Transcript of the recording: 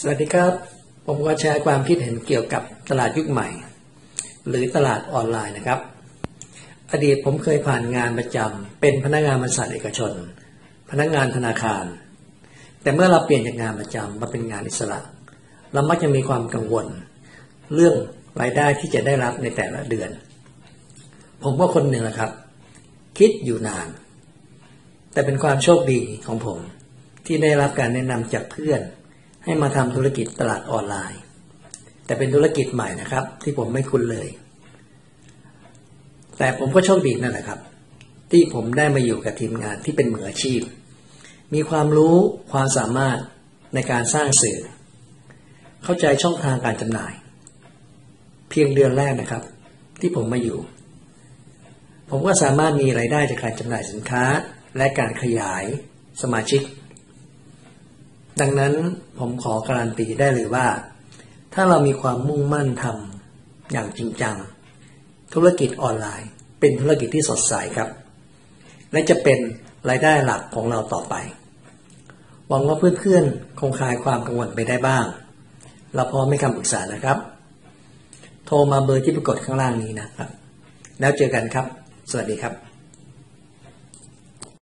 สวัสดีครับ ผมก็แชร์ความคิดเห็นเกี่ยวกับตลาดยุคใหม่ หรือตลาดออนไลน์นะครับ อดีตผมเคยผ่านงานประจำเป็นพนักงานบริษัทเอกชน พนักงานธนาคาร แต่เมื่อเราเปลี่ยนจากงานประจำมาเป็นงานอิสระเรามักจะมีความกังวล เรื่องรายได้ที่จะได้รับในแต่ละเดือน ผมก็คนหนึ่งแหละครับ คิดอยู่นาน แต่เป็นความโชคดีของผมที่ได้รับการแนะนำจากเพื่อน ให้มาทำธุรกิจตลาดออนไลน์ แต่เป็นธุรกิจใหม่นะครับ ที่ผมไม่คุ้นเลย แต่ผมก็โชคดีนั่นแหละครับ ที่ผมได้มาอยู่กับทีมงานที่เป็นมืออาชีพ มีความรู้ความสามารถในการสร้างสื่อ เข้าใจช่องทางการจำหน่าย เพียงเดือนแรกนะครับ ที่ผมมาอยู่ ผมก็สามารถมีไรายได้จากการจำหน่ายสินค้า และการขยายสมาชิก ดังนั้นผมขอการันตีได้เลยว่า ถ้าเรามีความมุ่งมั่นทำอย่างจริงจัง ธุรกิจออนไลน์ เป็นธุรกิจที่สดใสครับ และจะเป็นรายได้หลักของเราต่อไป หวังว่าเพื่อนๆ คงคลายความกังวลไปได้บ้าง เราพร้อมให้คำปรึกษานะครับ โทรมาเบอร์ที่ปรากฏข้างล่างนี้นะครับ แล้วเจอกันครับ สวัสดีครับ